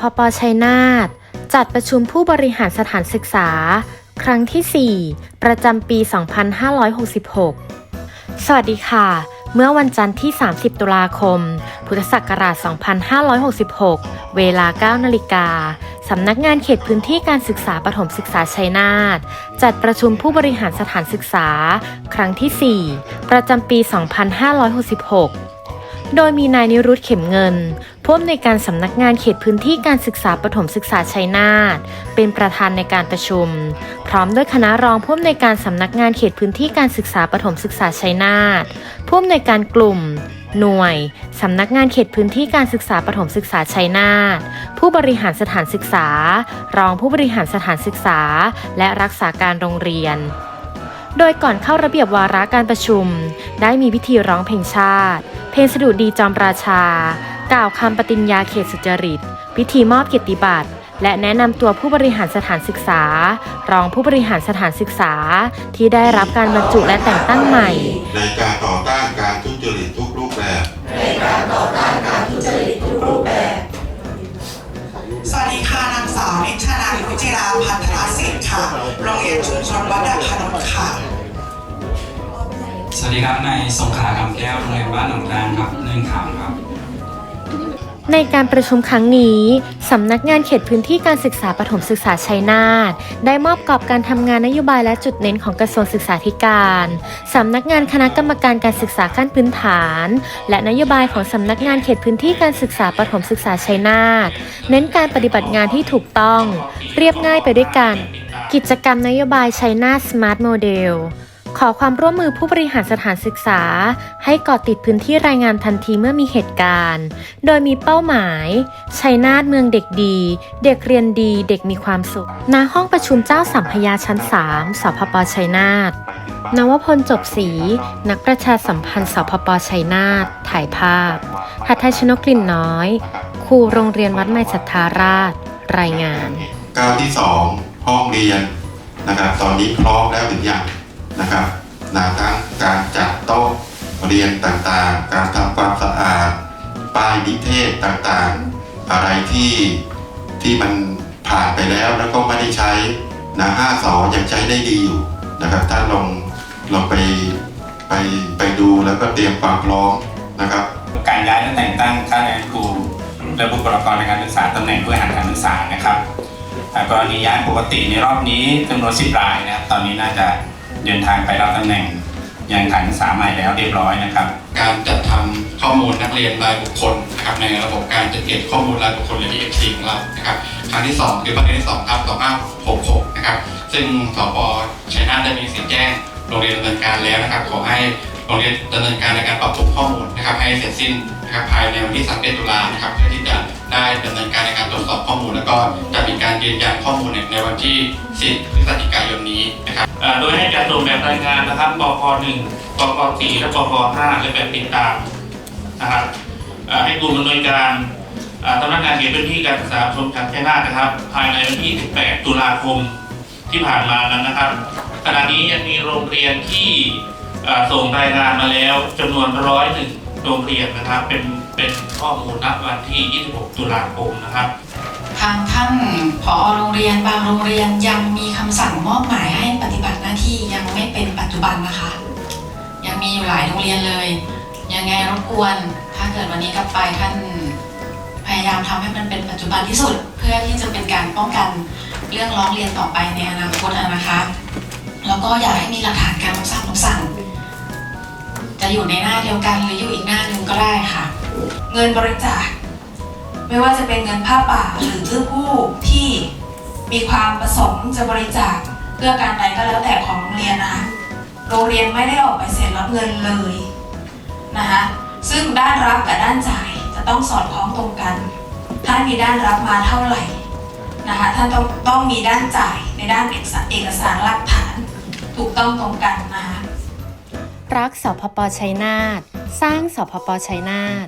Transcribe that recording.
พปชัยนาทจัดประชุมผู้บริหารสถานศึกษา ครั้งที่ 4 ประจำปี 2566 สวัสดีค่ะ เมื่อวันจันทร์ที่ 30 ตุลาคม พุทธศักราช 2566 เวลา 9 นาฬิกาสำนักงานเขตพื้นที่การศึกษาปฐมศึกษาชัยนาทจัดประชุมผู้บริหารสถานศึกษา ครั้งที่ 4 ประจำปี 2566 โดยมีนายนิรุตเข็มเงิน ผู้อำนวยการสำนักงานเขตพื้นที่การศึกษาปฐมศึกษาชัยนาทเป็นประธานในการประชุม พร้อมด้วยคณะรองผู้อำนวยการสำนักงานเขตพื้นที่การศึกษาปฐมศึกษาชัยนาทผู้อำนวยการกลุ่ม หน่วยสำนักงานเขตพื้นที่การศึกษาปฐมศึกษาชัยนาทผู้บริหารสถานศึกษา รองผู้บริหารสถานศึกษา และรักษาการโรงเรียนโดยก่อนเข้าระเบียบวาระการประชุม ได้มีพิธีร้องเพลงชาติ เพลงสดุดีจอมราชา กล่าวคำปฏิญญาเขตสุจริต พิธีมอบเกียรติบัตร และแนะนำตัวผู้บริหารสถานศึกษา รองผู้บริหารสถานศึกษา ที่ได้รับการบรรจุและแต่งตั้งใหม่ ในการต่อต้านการทุจริตทุกรูปแบบสวัสดีค่ะนางสาวนิชนาวิจิราพัฒนาสิทธิ์ค่ะ โรงเรียนชุมชนวัดด่านพนมค่ะ สวัสดีครับนายสงขลาคำแก้วโรงเรียนบ้านหนองกลางครับหนึ่งถามครับ ในการประชุมครั้งนี้ สำนักงานเขตพื้นที่การศึกษาปฐมศึกษาชัยนาทได้มอบกรอบการทำงานนโยบายและจุดเน้นของกระทรวงศึกษาธิการ สำนักงานคณะกรรมการการศึกษาขั้นพื้นฐาน และนโยบายของสำนักงานเขตพื้นที่การศึกษาปฐมศึกษาชัยนาทเน้นการปฏิบัติงานที่ถูกต้อง เรียบง่ายไปด้วยกัน กิจกรรมนโยบายชัยนาทสมาร์ทโมเดล ขอความร่วมมือผู้บริหารสถานศึกษา ให้เกาะติดพื้นที่รายงานทันทีเมื่อมีเหตุการณ์ โดยมีเป้าหมายชัยนาทเมืองเด็กดี เด็กเรียนดีเด็กมีความสุขณห้องประชุมเจ้าสัมพยาชั้น 3สพปชัยนาทนวพลจบศรีนักประชาสัมพันธ์สพปชัยนาทถ่ายภาพหัทไทยชนกกลิ่นน้อย ครูโรงเรียนวัดใหม่สัทธาราช รายงานก้าวที่ 2 ห้องเรียนนะครับตอนนี้พร้อมแล้วหรือยัง นะครับนะทั้งการจัดโต๊ะเรียนต่างๆ การทำความสะอาด ป้ายนิเทศต่างๆ อะไรที่ที่มันผ่านไปแล้วแล้วก็ไม่ได้ใช้นะห้าสอยังใช้ได้ดีอยู่นะครับท่านลองลองไปไปไปดูแล้วก็เตรียมความพร้อมนะครับ การย้ายและแต่งตั้งข้าราชการครูและบุคลากรในการศึกษาตำแหน่งผู้บริหารการศึกษานะครับกรณีย้ายปกติในรอบนี้จำนวน10รายนะครับตอนนี้น่าจะ เดินทางไปรับตำแหน่งยังฐานศึกษาใหม่แล้วเรียบร้อยนะครับ การจัดทำข้อมูลนักเรียนรายบุคคลนะครับในระบบการจัดเก็บข้อมูลรายบุคคลหรือ EFT ของเรานะครับครั้งที่ 2 คือประเด็นที่2ครับ2566นะครับซึ่งสปชัยนาทได้มีสิ่งแจ้งโรงเรียนดำเนินการแล้วนะครับ ขอให้โรงเรียนดำเนินการในการปรับปรุงข้อมูลนะครับให้เสร็จสิ้นนะครับภายในวันที่31ตุลานะครับเพื่อที่จะ ได้ดำเนินการในการตรวจสอบข้อมูล แล้วก็จะมีการยืนยันข้อมูลในวันที่ 10 พฤศจิกายนนี้นะครับโดยให้การส่งแบบรายงานนะครับปพ1ปพ4และปพ5และแบบติดตามนะครับให้กลุ่มดำเนินการสำนักงานเขตพื้นที่การศึกษาชมการแค่นานะครับ ภายในวันที่ 18 ตุลาคมที่ผ่านมานั้นนะครับขณะนี้ยังมีโรงเรียนที่ส่งรายงานมาแล้วจำนวนร้อยหนึ่ง โรงเรียนนะครับ เป็นเป็นข้อมูลณวันที่ 26 ตุลาคมนะครับทางท่านผอโรงเรียนบางโรงเรียนยังมีคำสั่งมอบหมายให้ปฏิบัติหน้าที่ยังไม่เป็นปัจจุบันนะคะ ยังมีอยู่หลายโรงเรียนเลย ยังไงรบกวน ถ้าเกิดวันนี้กลับไปท่านพยายามทำให้มันเป็นปัจจุบันที่สุด เพื่อที่จะเป็นการป้องกันเรื่องร้องเรียนต่อไปในอนาคตนะคะ แล้วก็อยากให้มีหลักฐาน จะอยู่ในหน้าเดียวกันหรืออยู่อีกหน้าหนึ่งก็ได้ค่ะ เงินบริจาคไม่ว่าจะเป็นเงินผ้าป่าหรือผู้ที่มีความประสงค์จะบริจาคเพื่อการใดก็แล้วแต่ของโรงเรียนนะคะโรงเรียนไม่ได้ออกไปเซ็นรับเงินเลยนะคะซึ่งด้านรับกับด้านจ่ายจะต้องสอดคล้องตรงกัน ถ้ามีด้านรับมาเท่าไหร่นะคะท่านต้องต้องมีด้านจ่ายในด้านเอกสารหลักฐานถูกต้องตรงกันนะคะ รักสพปชัยนาท สร้างสพปชัยนาท